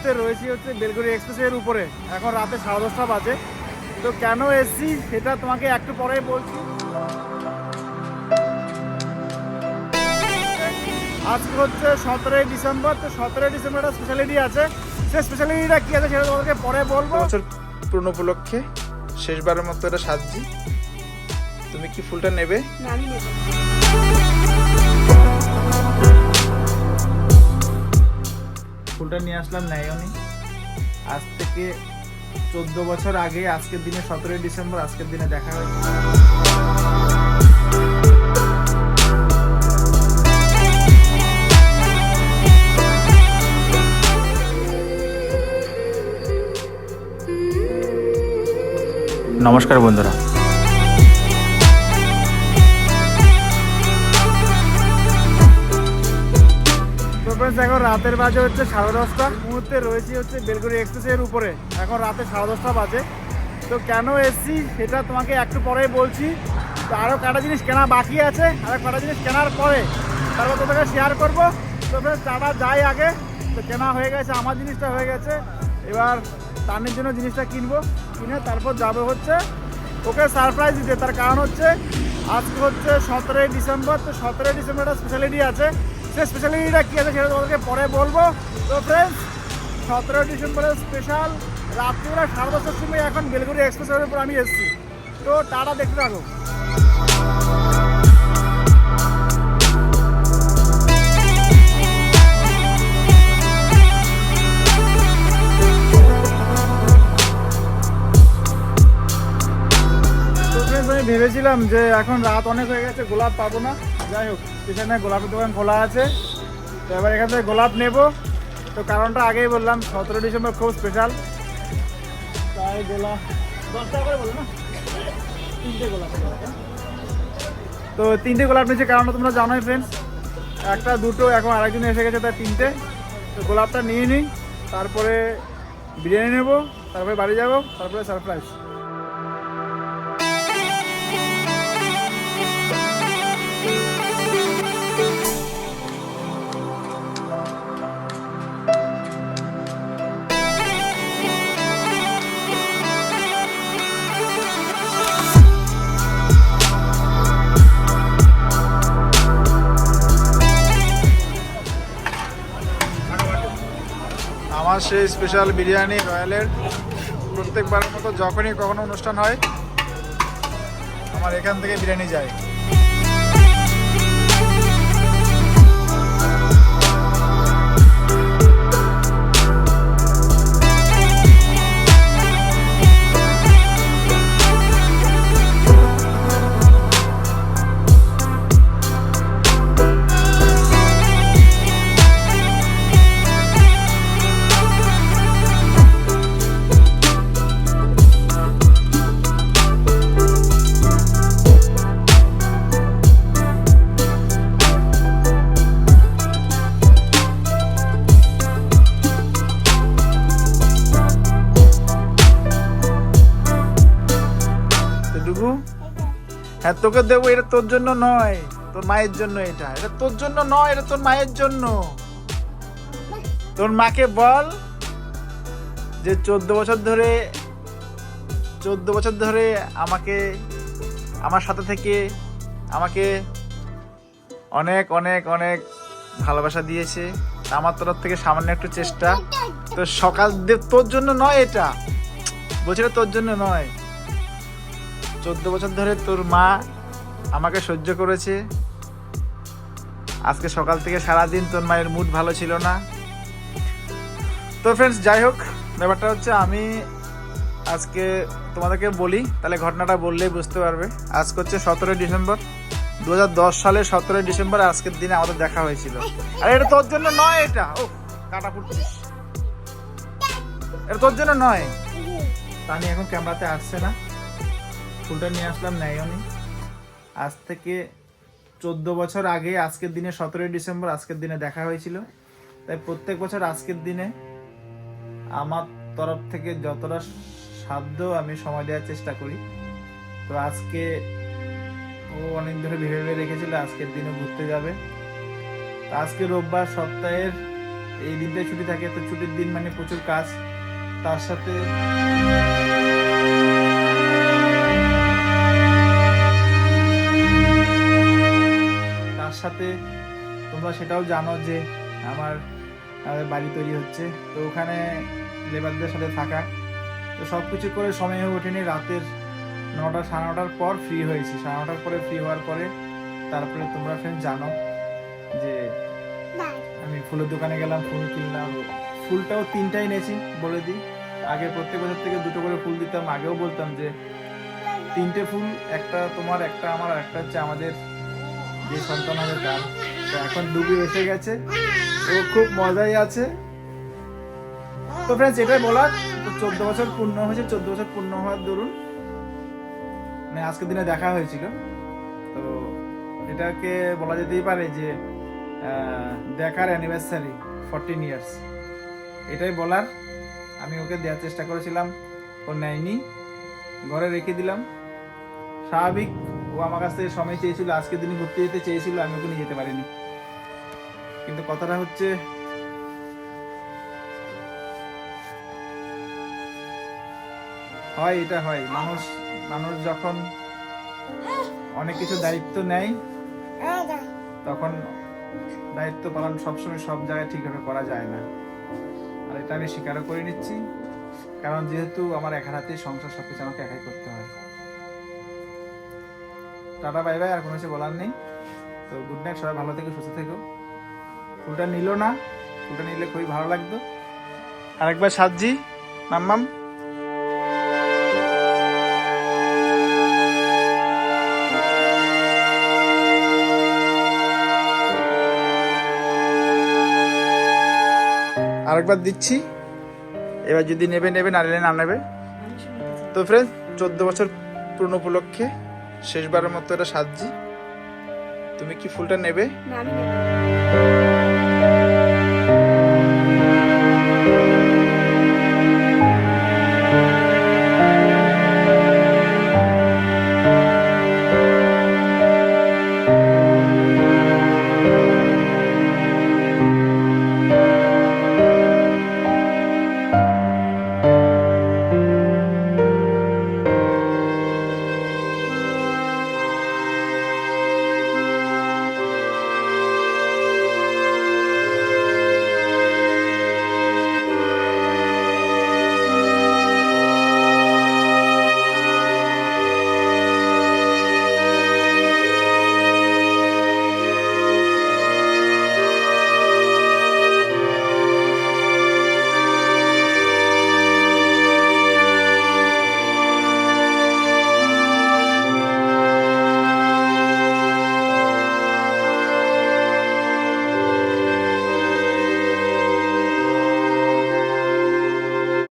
মুহূর্তে রয়েছি হচ্ছে বেলগুড়ি এক্সপ্রেসের উপরে। এখন রাতে সাড়ে দশটা বাজে। তো কেন এসছি সেটা তোমাকে একটু পরেই বলছি। আজকে হচ্ছে সতেরোই ডিসেম্বর তো সতেরোই ডিসেম্বর একটা স্পেশালিটি আছে। সেই স্পেশালিটিটা কী আছে সেটা তোমাকে পরে বলব। বছর পূর্ণ উপলক্ষে শেষবারের মতো এটা সাজছি। তুমি কি ফুলটা নেবে? না আমি নেব। না। ফুলটা নিয়ে আসলাম ন্যায়নি আজ থেকে চোদ্দ বছর আগে আজকের দিনে সতেরোই ডিসেম্বর, আজকের দিনে দেখা হয়েছে নমস্কার বন্ধুরা friends, এখন রাতের বাজে হচ্ছে সাড়ে দশটা। মুহূর্তে রয়েছি হচ্ছে বেলগুড়ি এক্সপ্রেসের উপরে। এখন রাতে সাড়ে দশটা বাজে। তো কেন এসছি সেটা তোমাকে একটু পরেই বলছি। তো আরও কটা জিনিস কেনা বাকি আছে আরও কটা জিনিস কেনার পরে তারপর তোদেরকে শেয়ার করব। তো ফ্রেন্ডস টাটা যাই আগে তো কেনা হয়ে গেছে আমার জিনিসটা হয়ে গেছে। এবার তানের জন্য জিনিসটা কিনবো কিনে তারপর যাবে হচ্ছে ওকে সারপ্রাইজ দিতে। তার কারণ হচ্ছে আজকে হচ্ছে সতেরোই ডিসেম্বর তো সতেরোই ডিসেম্বর একটা স্পেশালিটি আছে। সেই স্পেশালিটিটা কী আছে, সেটা তোমাদেরকে পরে বলব। তো ফ্রেন্ডস সতেরোই ডিসেম্বরের স্পেশাল রাত্রিবেলা সাড়ে দশটার সময় এখন বেলগুড়ি এক্সপ্রেসের উপর আমি এসেছি। তো টাটা, দেখতে থাকো। ভেবেছিলাম যে এখন রাত অনেক হয়ে গেছে, গোলাপ পাবো না। যাই হোক। স্টেশনে গোলাপের দোকান খোলা আছে। তো এবার এখান থেকে গোলাপ নেব। তো কারণটা আগেই বললাম, সতেরো ডিসেম্বর খুব স্পেশাল তাই গোলাপ না? তো তিনটে গোলাপ নিচ্ছে কারণটা তোমরা জানোই ফ্রেন্ডস একটা, দুটো, এখন আরেকজন এসে গেছে তার তিনটে। তো গোলাপটা নিয়ে নিই, তারপরে বিরিয়ানি নেব, তারপরে বাড়ি যাব, তারপরে সারপ্রাইজ সেই স্পেশাল বিরিয়ানি, রয়্যালের। প্রত্যেকবারের মতো যখনই কখনো অনুষ্ঠান হয়, আমার এখান থেকে বিরিয়ানি যায়। ডুবু হ্যাঁ তোকে দেবো, এটা তোর জন্য নয়, তোর মায়ের জন্য এটা। এটা তোর জন্য নয়, এটা তোর মায়ের জন্য। তোর মাকে বল যে চোদ্দ বছর ধরে, চোদ্দ বছর ধরে আমাকে, আমার সাথে থেকে আমাকে অনেক অনেক অনেক ভালোবাসা দিয়েছে। আমার তরফ থেকে সামান্য একটু চেষ্টা। তো সকাল তোর জন্য নয় এটা। বলছি তোর জন্য নয়। চোদ্দ বছর ধরে তোর মা আমাকে সহ্য করেছে। আজকে সকাল থেকে সারাদিন তোর মায়ের মুড ভালো ছিল না। তো ফ্রেন্ডস যাই হোক, ব্যাপারটা হচ্ছে আমি আজকে তোমাদেরকে বলি, তাহলে ঘটনাটা বললেই বুঝতে পারবে। আজকে হচ্ছে সতেরোই ডিসেম্বর দু হাজার দশ সালের সতেরোই ডিসেম্বর আজকের দিনে আমাদের দেখা হয়েছিল। আর, এটা তোর জন্য নয় এটা। ও, কাটা ফুটছিস। এটা তোর জন্য নয়। তানি এখন ক্যামেরাতে আসছে না। ফুলটা নিয়ে আসলাম ন্যায়নি আজ থেকে চোদ্দ বছর আগে, আজকের দিনে সতেরোই ডিসেম্বর, আজকের দিনে দেখা হয়েছিল। তাই প্রত্যেক বছর আজকের দিনে আমার তরফ থেকে যতটা সাধ্য আমি সময় দেওয়ার চেষ্টা করি। তো আজকে ও অনেক ধরে ভেবে রেখেছিল আজকের দিনে ঘুরতে যাবে। আজকে রোববার সপ্তাহের এই দিনটাই ছুটি থাকে। তো ছুটির দিন মানে প্রচুর কাজ। তার সাথে সাথে তোমরা সেটাও জানো যে আমার বাড়ি তৈরি হচ্ছে। তো ওখানে লেবারদের সাথে থাকা। তো সব কিছু করে সময় হয়ে ওঠেনি। রাতের নটা, সাড়ে নটার পর ফ্রি হয়েছি। সাড়ে নটার পরে ফ্রি হওয়ার পরে তারপরে তোমরা ফ্রেন্ড জানো যে আমি ফুলের দোকানে গেলাম, ফুল কিনলাম। ফুলটাও তিনটাই নিয়েছি বলে দিই। আগে প্রত্যেক বছর থেকে দুটো করে ফুল দিতাম। আগেও বলতাম যে তিনটে ফুল, একটা তোমার, একটা আমার একটা হচ্ছে আমাদের যে সন্তান হবে তার তো এখন ডুবি এসে গেছে। ও খুব মজাই আছে। তো ফ্রেন্ডস এটাই বলার। চোদ্দ বছর পূর্ণ হয়েছে। চোদ্দ বছর পূর্ণ হওয়ার দরুন। মানে আজকের দিনে দেখা হয়েছিল। তো এটাকে বলা যেতেই পারে যে দেখার অ্যানিভার্সারি ফোরটিন ইয়ার্স এটাই বলার। আমি ওকে দেওয়ার চেষ্টা করেছিলাম। ও নেয়নি। ঘরে রেখে দিলাম। স্বাভাবিক আমার কাছ থেকে সময় চেয়েছিল আজকের দিনে ঘুরতে যেতে চেয়েছিল, আমি ওখানে যেতে পারিনি। কিন্তু কথাটা হচ্ছে, হয় এটা হয়। মানুষ মানুষ যখন অনেক কিছু দায়িত্ব নেয়, তখন দায়িত্ব পালন সবসময় সব জায়গায় ঠিকভাবে করা যায় না। আর এটা আমি স্বীকারও করে নিচ্ছি, কারণ যেহেতু আমার এক হাতে সংসার সব কিছু আমাকে একাই করতে হয়। টাটা, বাই বাই, আর কোনো কিছু বলার নেই। তো গুড নাইট সবাই ভালো থেকে, সুস্থ থেকো। ফুলটা নিল না, ফুলটা নিলে খুবই ভালো লাগতো। আরেকবার সাজি মাম্মাম আরেকবার দিচ্ছি। এবার যদি নেবে নেবে, না নিলে না নেবে। তো ফ্রেন্ড চোদ্দ বছর পূর্ণ উপলক্ষে শেষবারের মতো এটা সাজছি তুমি কি ফুলটা নেবে না আমি নেব।